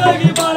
ಬರಗಿ ಬಾ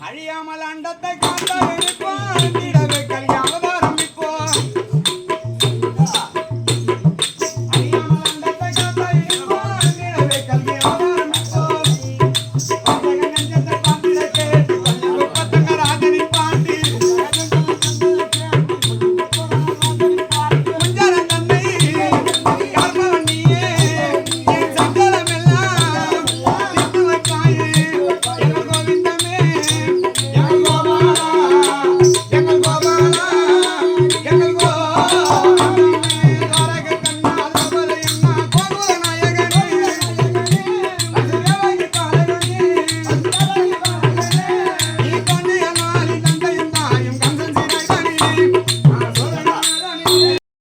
அழியாமல் அண்டத்தை காத்த கல்யாணம்.